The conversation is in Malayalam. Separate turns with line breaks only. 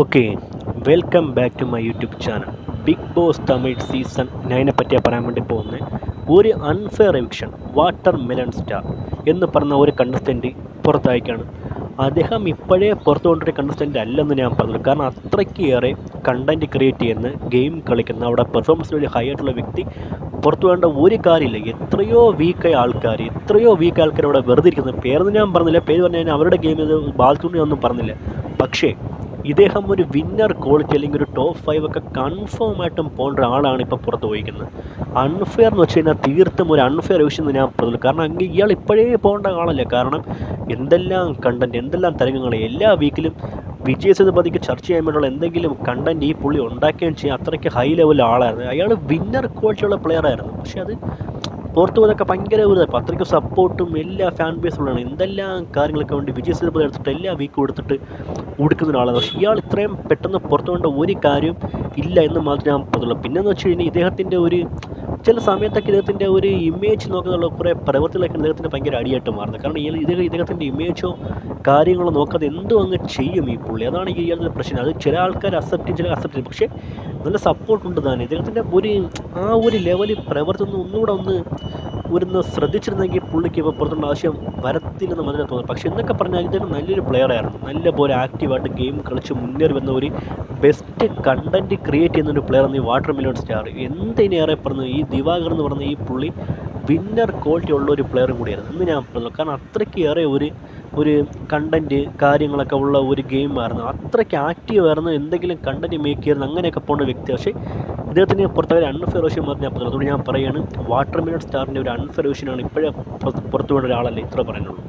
Okay welcome back to my YouTube channel Bigg Boss Tamil season നയനെ പറ്റിയാണ് പറയാൻ വേണ്ടി പോകുന്നത് ഒരു unfair eviction watermelon star എന്ന് പറഞ്ഞ ഒരു കണ്ടസ്റ്റന്റ് പുറത്തായിക്കാണ്. അദ്ദേഹം ഇപ്പോഴേ പുറത്തു കൊണ്ടൊരു കണ്ടസ്റ്റന്റ് അല്ലെന്ന് ഞാൻ പറഞ്ഞു കാരണം അത്രയ്ക്ക് ഏറെ കണ്ടന്റ് ക്രിയേറ്റ് ചെയ്യുന്ന ഗെയിം കളിക്കുന്ന അവിടെ പെർഫോമൻസ് വലിയ ഹൈ ആയിട്ടുള്ള വ്യക്തി പുറത്തു വേണ്ട ഒരു കാര്യമില്ല. എത്രയോ വീക്കായ ആൾക്കാർ എത്രയോ വീക്ക് ആൾക്കാർ അവിടെ വെറുതെ ഇരിക്കുന്നത് പേരെന്ന് ഞാൻ പറഞ്ഞില്ല. പേര് പറഞ്ഞു കഴിഞ്ഞാൽ അവരുടെ ഗെയിം ഇത് ബാധിക്കുന്നു ഒന്നും പറഞ്ഞില്ല. പക്ഷേ ഇദ്ദേഹം ഒരു വിന്നർ ക്വാളിറ്റി അല്ലെങ്കിൽ ഒരു ടോപ്പ് ഫൈവ് ഒക്കെ കൺഫേം ആയിട്ടും പോകേണ്ട ഒരാളാണ് ഇപ്പോൾ പുറത്ത് പോയിക്കുന്നത് അൺഫെയർ എന്ന് വെച്ച് കഴിഞ്ഞാൽ തീർത്തും ഒരു അൺഫെയർ വിഷയം ഞാൻ പറഞ്ഞു കാരണം അങ്ങ് ഇയാൾ ഇപ്പോഴേ പോകേണ്ട ആളല്ല. കാരണം എന്തെല്ലാം കണ്ടന്റ് എന്തെല്ലാം തരംഗങ്ങൾ എല്ലാ വീക്കിലും വിജയ സേതുപതിക്ക് ചർച്ച ചെയ്യാൻ വേണ്ടിയുള്ള എന്തെങ്കിലും കണ്ടന്റ് ഈ പുള്ളി ഉണ്ടാക്കുകയും ചെയ്യാൻ അത്രയ്ക്ക് ഹൈ ലെവൽ ആളായിരുന്നു. അയാൾ വിന്നർ ക്വാളിറ്റിയുള്ള പ്ലെയർ ആയിരുന്നു. പക്ഷേ അത് പുറത്തു പോയതൊക്കെ ഭയങ്കര ഒരു അത്രയ്ക്ക് സപ്പോർട്ടും എല്ലാ ഫാൻ ബേസുള്ളതാണ് എന്തെല്ലാം കാര്യങ്ങളൊക്കെ വേണ്ടി വിജയ സേതുപതി എടുത്തിട്ട് എല്ലാ വീക്കും എടുത്തിട്ട് കൊടുക്കുന്ന ഒരാളാണ് പക്ഷേ ഇയാൾ ഇത്രയും പെട്ടെന്ന് പുറത്തു കൊണ്ട ഒരു കാര്യം ഇല്ല എന്ന് മാത്രമേ ഞാൻ പറഞ്ഞുള്ളൂ. പിന്നെന്ന് വെച്ച് കഴിഞ്ഞാൽ ഇദ്ദേഹത്തിന്റെ ഒരു ചില സമയത്തൊക്കെ ഇദ്ദേഹത്തിന്റെ ഒരു ഇമേജ് നോക്കുന്നുള്ള കുറേ പ്രവൃത്തികളൊക്കെ ഇദ്ദേഹത്തിന് ഭയങ്കര അടിയായിട്ട് മാറുന്നത് കാരണം ഇയാൾ ഇദ്ദേഹം ഇദ്ദേഹത്തിന്റെ ഇമേജോ കാര്യങ്ങളോ നോക്കാതെ എന്തോ അങ്ങ് ചെയ്യും ഈ പുള്ളി. അതാണ് ഈ ഇയാളുടെ പ്രശ്നം. അത് ചില ആൾക്കാർ അക്സെപ്റ്റ് ചെയ്യും ചില അക്സെപ്റ്റ് ചെയ്യും. പക്ഷേ നല്ല സപ്പോർട്ടുണ്ട് താൻ. ഇദ്ദേഹത്തിന്റെ ഒരു ആ ഒരു ലെവലിൽ പ്രവർത്തനം ഒന്നുകൂടെ ഒന്ന് ഒരു ശ്രദ്ധിച്ചിരുന്നെങ്കിൽ പുള്ളിക്ക് ഇപ്പോൾ പുറത്തുള്ള ആവശ്യം വരത്തില്ലെന്ന് മതിനെ തോന്നുന്നു പക്ഷേ എന്നൊക്കെ പറഞ്ഞാൽ ഇദ്ദേഹം നല്ലൊരു പ്ലെയർ ആയിരുന്നു. നല്ല പോലെ ആക്റ്റീവായിട്ട് ഗെയിം കളിച്ച് മുന്നേറി വന്ന ഒരു ബെസ്റ്റ് കണ്ടന്റ് ക്രിയേറ്റ് ചെയ്യുന്ന ഒരു പ്ലെയർ ആണ് ഈ വാട്ടർ മിലോൺ സ്റ്റാർ എന്തിനേറെ പറഞ്ഞു ഈ ദിവാകർ എന്ന് പറഞ്ഞ ഈ പുള്ളി വിന്നർ ക്വാളിറ്റി ഉള്ള ഒരു പ്ലെയർ കൂടിയായിരുന്നു. എന്ന് ഞാൻ പറഞ്ഞു കാരണം അത്രയ്ക്ക് ഏറെ ഒരു ഒരു കണ്ടന്റ് കാര്യങ്ങളൊക്കെ ഉള്ള ഒരു ഗെയിമായിരുന്നു അത്രയ്ക്ക് ആക്റ്റീവ് ആയിരുന്നു. എന്തെങ്കിലും കണ്ടന്റ് മേക്ക് ചെയ്യുന്ന അങ്ങനെയൊക്കെ പോകുന്ന വ്യക്തി. പക്ഷേ ഇദ്ദേഹത്തിന് പുറത്തെ ഒരു അൺഫെയർ വിഷയം പറഞ്ഞാൽ അതുകൊണ്ട് ഞാൻ പറയുകയാണ് വാട്ടർ സ്റ്റാറിന്റെ ഒരു അൺഫെയർ വിഷയമാണ് ഇപ്പോഴേ പുറത്തു വേണ്ട ഒരാളല്ലേ ഇത്ര പറയാനുള്ളൂ